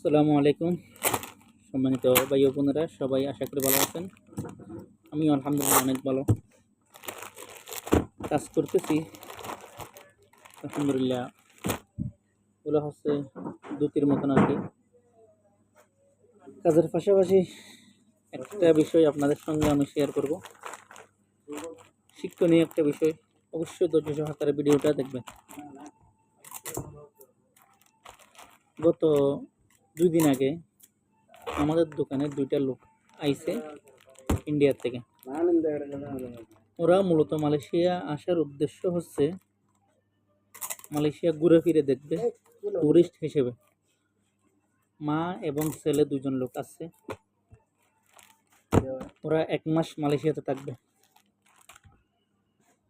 আসসালামু আলাইকুম। সম্মানিত ভাই ও বোনেরা, সবাই আশা করি ভালো আছেন। আমি আলহামদুলিল্লাহ অনেক ভালো। কাজ করতেছি। আলহামদুলিল্লাহ। ওগুলো হচ্ছে দুটির মতন আর কি। কাজের পাশাপাশি একটা বিষয় আপনাদের সঙ্গে আমি শেয়ার করব। শিক্ষণীয় একটা বিষয়। অবশ্যই ধৈর্য সহকারে ভিডিওটা দেখবেন। গত দুই দিন আগে আমাদের দোকানে দুইটা লোক আইছে ইন্ডিয়ার থেকে। ওরা মূলত মালয়েশিয়া আসার উদ্দেশ্য হচ্ছে মালয়েশিয়া ঘুরে ফিরে দেখবে টুরিস্ট হিসেবে। মা এবং ছেলে দুজন লোক আছে। ওরা এক মাস মালয়েশিয়াতে থাকবে।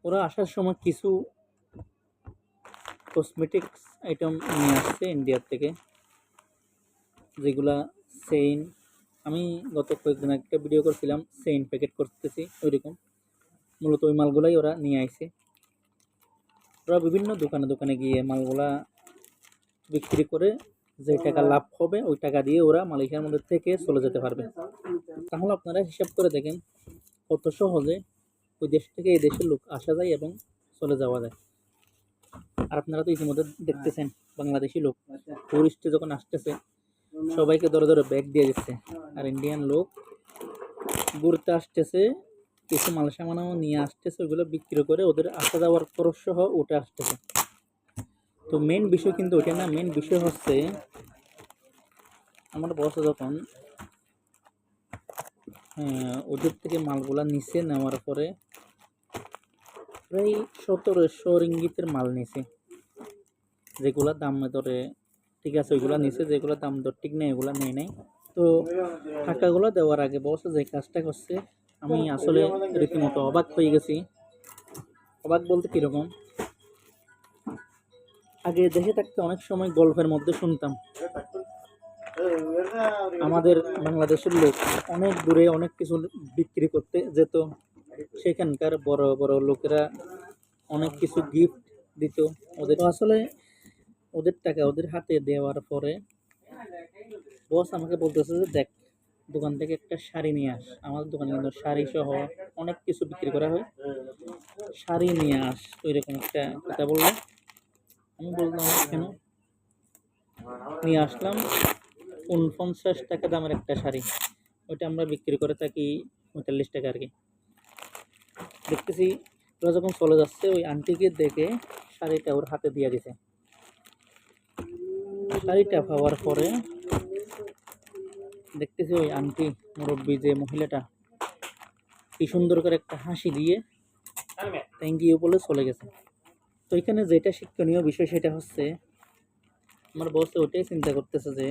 ওরা আসার সময় কিছু কসমেটিক্স আইটেম নিয়ে আসছে ইন্ডিয়ার থেকে। যেগুলা সেইন আমি গত কয়েকদিন একটা ভিডিও করছিলাম সেইন প্যাকেট করতেছি ওইরকম মূলত ওই মালগুলাই ওরা নিয়ে আইছে। ওরা বিভিন্ন দোকানে দোকানে গিয়ে মালগুলা বিক্রি করে যে টাকা লাভ হবে, ওই টাকা দিয়ে ওরা মালয়েশিয়ার মধ্যে থেকে চলে যেতে পারবে। তাহলে আপনারা হিসাব করে দেখেন কত সহজে ওই দেশ থেকে এই দেশের লোক আসা যায় এবং চলে যাওয়া যায়। আর আপনারা তো ইতিমধ্যে দেখতেছেন, বাংলাদেশি লোক। টুরিস্টে যখন আসতেছে সবাইকে ধরে ধরে ব্যাগ দিয়ে দিচ্ছে। আর ইন্ডিয়ান লোক ঘুরতে আসতেছে, কিছু মাল সামানও নিয়ে আসতেছে ওইগুলো বিক্রি করে ওদের আসা যাওয়ার খরচ সহ উঠে আসতেছে। তো মেন বিষয় কিন্তু ওটা না মেন বিষয় হচ্ছে আমার বস যখন ওদের থেকে মালগুলা নিচে নেওয়ার পরে প্রায় সতেরোশো রিঙ্গিতের মাল নিছে। যেগুলা দাম ধরে ঠিক আছে, ওইগুলো নিচে যেগুলো দাম দর ঠিক নেই এগুলা নেই নাই। তো টাকাগুলো দেওয়ার আগে বস যে কাজটা করছে, আমি আসলে রীতিমতো অবাক হয়ে গেছি। অবাক বলতে কীরকম? আগে দেখে থাকতে অনেক সময় গল্পের মধ্যে শুনতাম। আমাদের বাংলাদেশের লোক অনেক দূরে অনেক কিছু বিক্রি করতে যেত। সেখানকার বড় বড় লোকেরা অনেক কিছু গিফট দিত। ওদের আসলে ওদের টাকা ওদের হাতে দেওয়ার পরে বস আমাকে বলতেছে যে, দেখ, দোকান থেকে একটা শাড়ি নিয়ে আস। আমাদের দোকানে কিন্তু শাড়ি সহ অনেক কিছু বিক্রি করা হয়। শাড়ি নিয়ে আস। ওইরকম একটা কথা বলল। আমি বললাম, কেন? নিয়ে আসলাম উনপঞ্চাশ টাকা দামের একটা শাড়ি। ওইটা আমরা বিক্রি করে থাকি পঁয়তাল্লিশ টাকা আর কি দেখতেছি ওরা যখন চলে যাচ্ছে, ওই আন্টিকে দেখে শাড়িটা ওর হাতে দিয়ে দিছে। শাড়িটা পাওয়ার পরে দেখতেছি ওই আন্টি মুরব্বী যে মহিলাটা, কি সুন্দর করে একটা হাসি দিয়ে থ্যাংক ইউ বলে চলে গেছে। তো এখানে যেটা শিক্ষণীয় বিষয় সেটা হচ্ছে, আমার বস ওটাই চিন্তা করতেছে যে,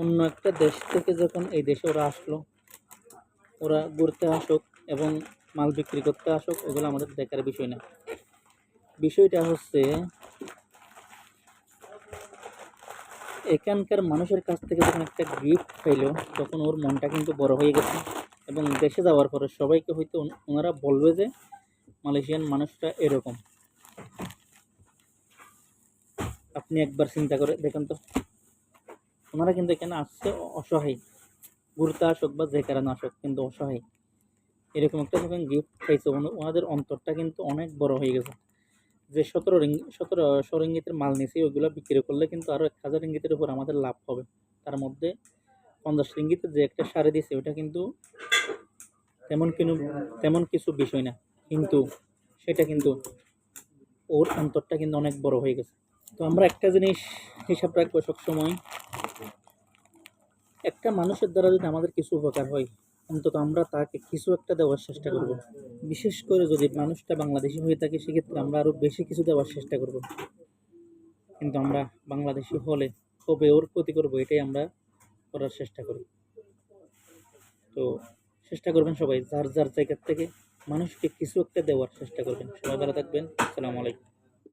অন্য একটা দেশ থেকে যখন এই দেশে ওরা আসলো, ওরা ঘুরতে আসুক এবং মাল বিক্রি করতে আসুক ওগুলো আমাদের দেখার বিষয় না। বিষয়টা হচ্ছে এখানকার মানুষের কাছ থেকে যখন একটা গিফট পাইলো তখন ওর মনটা কিন্তু বড় হয়ে গেছে। এবং দেশে যাওয়ার পরে সবাইকে হয়তো ওনারা বলবে যে, মালয়েশিয়ান মানুষটা এরকম। আপনি একবার চিন্তা করে দেখেন তো। ওনারা কিন্তু এখানে আসছে অসহায়। ঘুরতে আসক বা যে কারণে আসুক, কিন্তু অসহায়। এরকম একটা যখন গিফট পাইছে ওনাদের অন্তরটা কিন্তু অনেক বড় হয়ে গেছে। যে সতেরো রিং সতেরো রিঙ্গিতের মাল নিয়েছি, ওইগুলো বিক্রি করলে কিন্তু আরও এক হাজার রিঙ্গিতের উপর আমাদের লাভ হবে। তার মধ্যে পঞ্চাশ রিঙ্গিতের যে একটা শাড়ি দিয়েছে ওটা কিন্তু তেমন কোনো তেমন কিছু বিষয় না, কিন্তু সেটা কিন্তু ওর অন্তরটা কিন্তু অনেক বড় হয়ে গেছে। তো আমরা একটা জিনিস হিসাব রাখব সবসময়, একটা মানুষের দ্বারা যদি আমাদের কিছু উপকার হয় অন্তত আমরা তাকে কিছু একটা দেওয়ার চেষ্টা করব। বিশেষ করে যদি মানুষটা বাংলাদেশি হয়ে থাকে, সেক্ষেত্রে আমরা আরও বেশি কিছু দেওয়ার চেষ্টা করব। কিন্তু আমরা বাংলাদেশি হলে কবে ওর ক্ষতি করব, এটাই আমরা করার চেষ্টা করি তো চেষ্টা করবেন সবাই, যার যার জায়গার থেকে মানুষকে কিছু একটা দেওয়ার চেষ্টা করবেন। সবাই ভালো থাকবেন। আসসালামু আলাইকুম।